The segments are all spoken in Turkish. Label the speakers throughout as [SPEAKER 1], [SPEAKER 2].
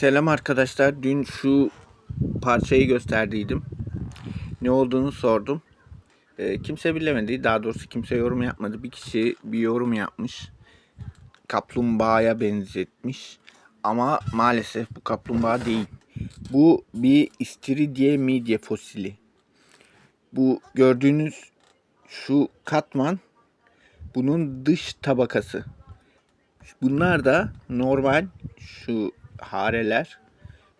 [SPEAKER 1] Selam arkadaşlar. Dün şu parçayı gösterdiydim. Ne olduğunu sordum. Ee, kimse bilemedi. Daha doğrusu kimse yorum yapmadı. Bir kişi bir yorum yapmış. Kaplumbağaya benzetmiş. Ama maalesef bu kaplumbağa değil. Bu bir istiridye midye fosili. Bu gördüğünüz şu katman bunun dış tabakası. Bunlar da normal şu hareler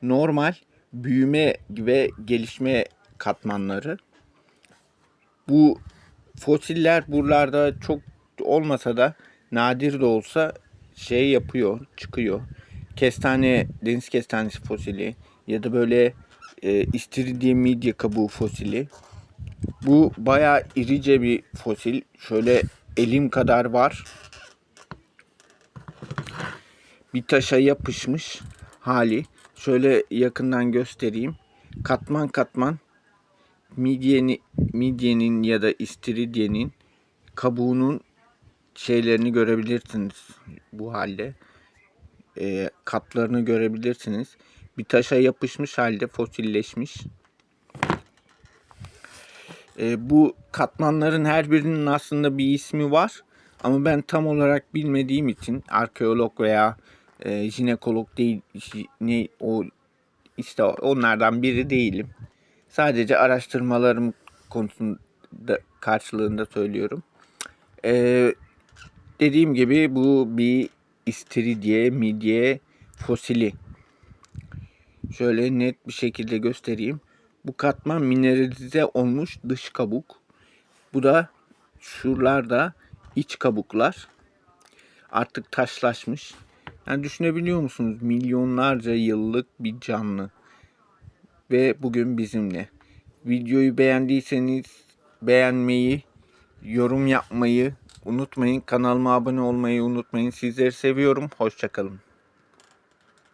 [SPEAKER 1] normal büyüme ve gelişme katmanları. Bu fosiller buralarda çok olmasa da nadir de olsa şey yapıyor, çıkıyor. Kestane, deniz kestanesi fosili ya da böyle e, istiridye midye kabuğu fosili. Bu bayağı irice bir fosil. Şöyle elim kadar var. Bir taşa yapışmış hali. Şöyle yakından göstereyim. Katman katman midyeni, midyenin ya da istiridyenin kabuğunun şeylerini görebilirsiniz bu halde. E, katlarını görebilirsiniz. Bir taşa yapışmış halde fosilleşmiş. E, bu katmanların her birinin aslında bir ismi var. Ama ben tam olarak bilmediğim için arkeolog veya e, jinekolog değil ne o işte onlardan biri değilim. Sadece araştırmalarım konusunda karşılığında söylüyorum. E, dediğim gibi bu bir istiridye midye fosili. Şöyle net bir şekilde göstereyim. Bu katman mineralize olmuş dış kabuk. Bu da şuralarda iç kabuklar. Artık taşlaşmış. Yani düşünebiliyor musunuz? Milyonlarca yıllık bir canlı. Ve bugün bizimle. Videoyu beğendiyseniz beğenmeyi, yorum yapmayı unutmayın. Kanalıma abone olmayı unutmayın. Sizleri seviyorum. Hoşçakalın.